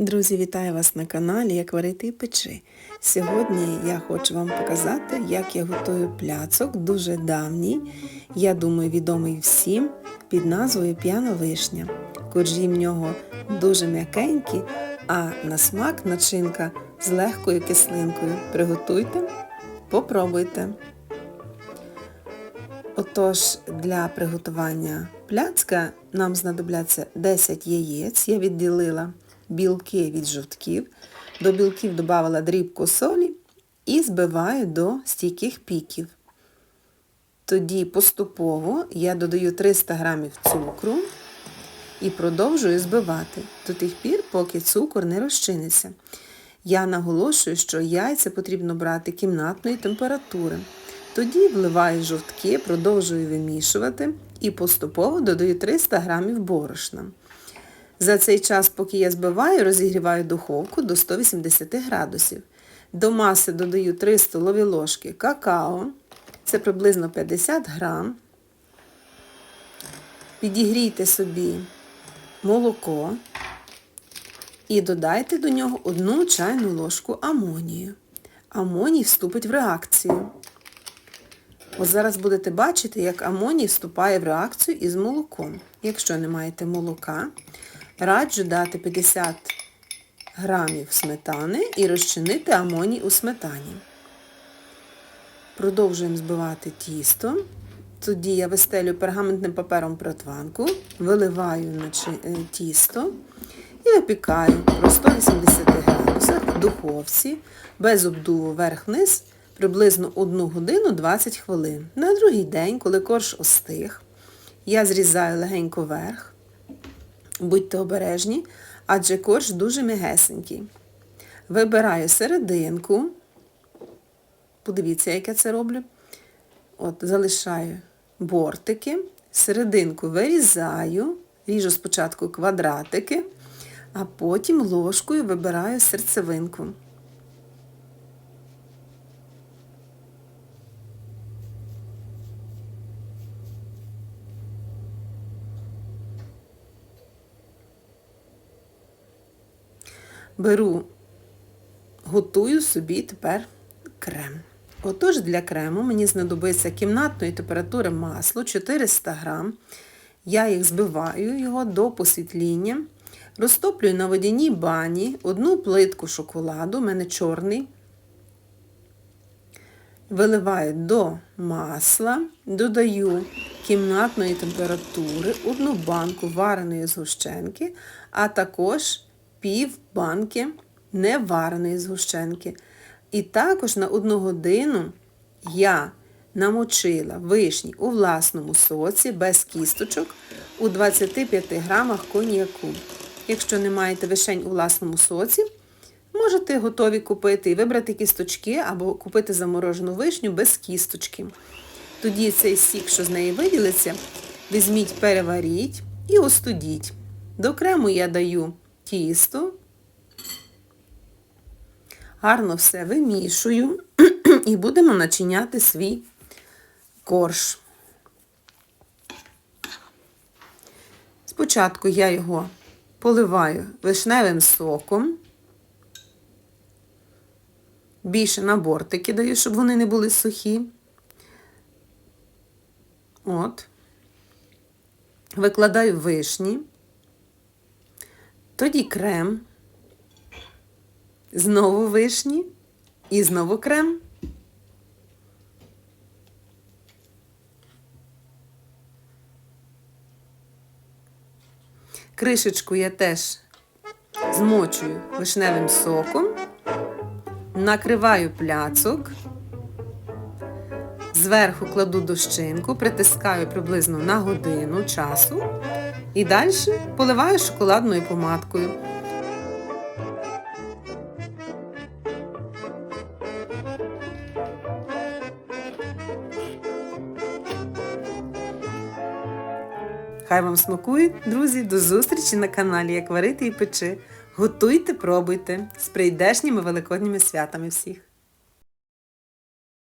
Друзі, вітаю вас на каналі Як варити і печи. Сьогодні я хочу вам показати, як я готую пляцок, дуже давній, я думаю, відомий всім, під назвою П'яна вишня. Коржі в нього дуже м'якенькі, а на смак начинка з легкою кислинкою. Приготуйте, попробуйте. Отож, для приготування пляцка нам знадобляться 10 яєць. Я відділила білки від жовтків. До білків додавала дрібку солі і збиваю до стійких піків. Тоді поступово я додаю 300 г цукру і продовжую збивати до тих пір, поки цукор не розчиниться. Я наголошую, що яйця потрібно брати кімнатної температури. Тоді вливаю жовтки, продовжую вимішувати і поступово додаю 300 г борошна. За цей час, поки я збиваю, розігріваю духовку до 180 градусів. До маси додаю 3 столові ложки какао, це приблизно 50 грам. Підігрійте собі молоко і додайте до нього 1 чайну ложку амонію. Амоній вступить в реакцію. От зараз будете бачити, як амоній вступає в реакцію із молоком. Якщо не маєте молока, раджу дати 50 грамів сметани і розчинити амоній у сметані. Продовжуємо збивати тісто. Тоді я вистелю пергаментним папером протванку, виливаю на тісто і випікаю про 180 градусах в духовці, без обдуву верх-вниз, приблизно 1 годину 20 хвилин. На другий день, коли корж остиг, я зрізаю легенько верх, будьте обережні, адже корж дуже м'ягесенький. Вибираю серединку, подивіться, як я це роблю. От, Залишаю бортики, серединку вирізаю, ріжу спочатку квадратики, а потім ложкою вибираю серцевинку. Беру, готую собі тепер крем. Отож, для крему мені знадобиться кімнатної температури масло 400 грам. Я їх збиваю його до посвітління. Розтоплюю на водяній бані одну плитку шоколаду, у мене чорний. Виливаю до масла, додаю кімнатної температури, одну банку вареної згущенки, а також пів банки невареної згущенки. І також на одну годину я намочила вишні у власному соці без кісточок у 25 грамах коньяку. Якщо не маєте вишень у власному соці, можете готові купити і вибрати кісточки або купити заморожену вишню без кісточки. Тоді цей сік, що з неї виділиться, візьміть, переваріть і остудіть. До крему я даю тісто, гарно все вимішую і будемо начиняти свій корж. Спочатку я його поливаю вишневим соком, більше на бортики даю, щоб вони не були сухі. От. Викладаю вишні, тоді крем. Знову вишні і знову крем. Кришечку я теж змочую вишневим соком, накриваю пляцок, зверху кладу дощинку, притискаю приблизно на годину часу і далі поливаю шоколадною помадкою. Хай вам смакує, друзі, до зустрічі на каналі Як варити і печи. Готуйте, пробуйте з прийдешніми великодніми святами всіх.